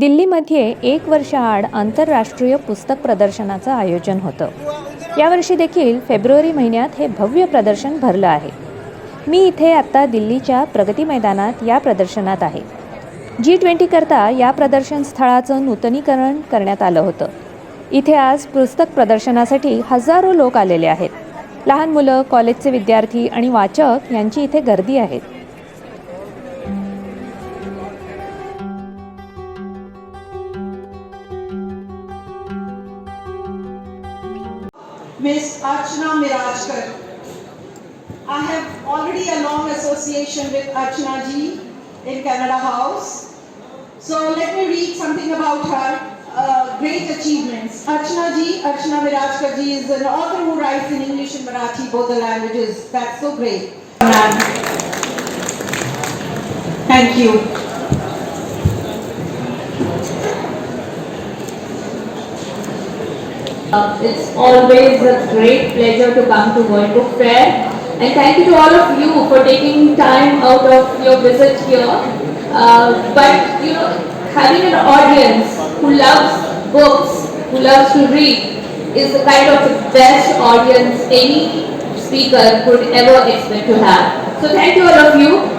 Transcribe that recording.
दिल्लीमध्ये एक वर्षाआड आंतरराष्ट्रीय पुस्तक प्रदर्शनाचं आयोजन होतं. यावर्षी देखील फेब्रुवारी महिन्यात हे भव्य प्रदर्शन भरलं आहे. मी इथे आत्ता दिल्लीच्या प्रगती मैदानात या प्रदर्शनात आहे. जी ट्वेंटीकरता या प्रदर्शन स्थळाचं नूतनीकरण करण्यात आलं होतं. इथे आज पुस्तक प्रदर्शनासाठी हजारो लोक आलेले आहेत. लहान मुलं कॉलेजचे विद्यार्थी आणि वाचक यांची इथे गर्दी आहे. Miss Archana Mirajkar. I have already a long association with Archana ji in Canada House. So let me read something about her uh, great achievements. Archana ji, Archana Mirajkar ji is an author who writes in English and Marathi, both the languages. That's so great. Thank you. Uh, It's always a great pleasure to come to World Book Fair. And thank you to all of you for taking time out of your visit here. Uh, But, you know, having an audience who loves books, who loves to read, is the kind of the best audience any speaker could ever expect to have. So thank you all of you.